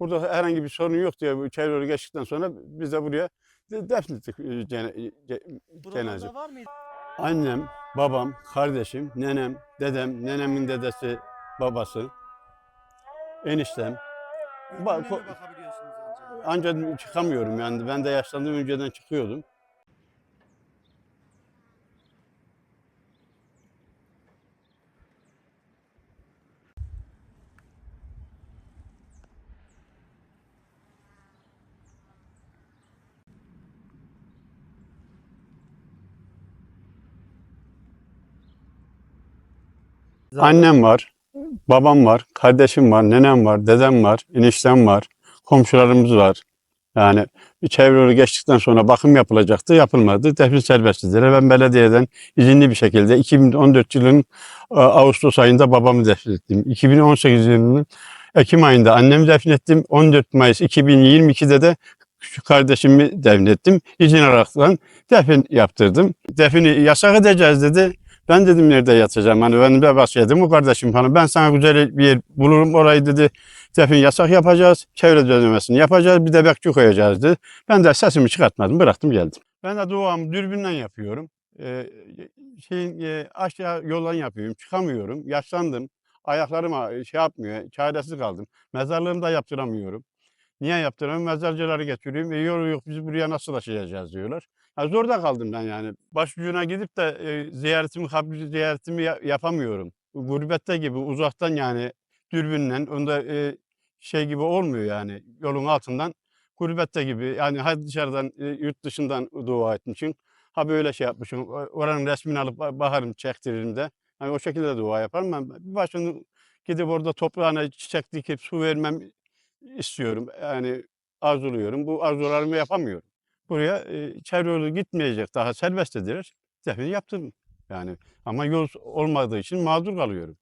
Burada herhangi bir sorun yok diye bu çevreleri geçtikten sonra biz de buraya de- defnettik e, cene, ce- cenaze. Var mıydı? Annem, babam, kardeşim, nenem, dedem, nenemin dedesi, babası, eniştem. Ba- ko- bakabiliyorsunuz ancak. Ancak çıkamıyorum yani. Ben de yaşlandım önceden çıkıyordum. Annem var, babam var, kardeşim var, nenem var, dedem var, eniştem var, komşularımız var. Yani bir çevre yolu geçtikten sonra bakım yapılacaktı, yapılmadı. Defne serbesttidir. Ben belediyeden izinli bir şekilde 2014 yılının e, Ağustos ayında babamı defnettim. 2018 yılının Ekim ayında annemi defnettim. 14 Mayıs 2022'de de küçük kardeşimi defnettim. İzin alaraktan defin yaptırdım. Defini yasak edeceğiz dedi. Ben dedim nerede yatacağım? Hani benim de vasiyetim o kardeşim falan. Ben sana güzel bir yer bulurum orayı dedi. Defin yasak yapacağız. Çevre düzenlemesini yapacağız. Bir de bekçi koyacağız dedi. Ben de sesimi çıkartmadım. Bıraktım geldim. Ben de duamı dürbünden yapıyorum. Ee, şeyin, e, aşağı yoldan yapıyorum. Çıkamıyorum. Yaşlandım. Ayaklarıma şey yapmıyor. Çaresiz kaldım. Mezarlığımı da yaptıramıyorum. Niye yaptıramıyorum? Mezarcıları getiriyorum. E, yol yok biz buraya nasıl taşıyacağız diyorlar. Ha, zorda kaldım ben yani. Başucuna gidip de e, ziyaretimi, kabri ziyaretimi ya- yapamıyorum. Gurbette gibi uzaktan yani dürbünle onda e, şey gibi olmuyor yani yolun altından gurbette gibi yani hadi dışarıdan e, yurt dışından dua etmişim. Ha böyle şey yapmışım. Oranın resmini alıp ba- bakarım, çektiririm de. Hani o şekilde dua yaparım. Ben bir başını gidip orada toprağına çiçek dikip su vermem istiyorum. Yani arzuluyorum. Bu arzularımı yapamıyorum. Buraya e, çevre yolu gitmeyecek daha serbest dediler. Defini yaptım yani. Ama yol olmadığı için mağdur kalıyorum.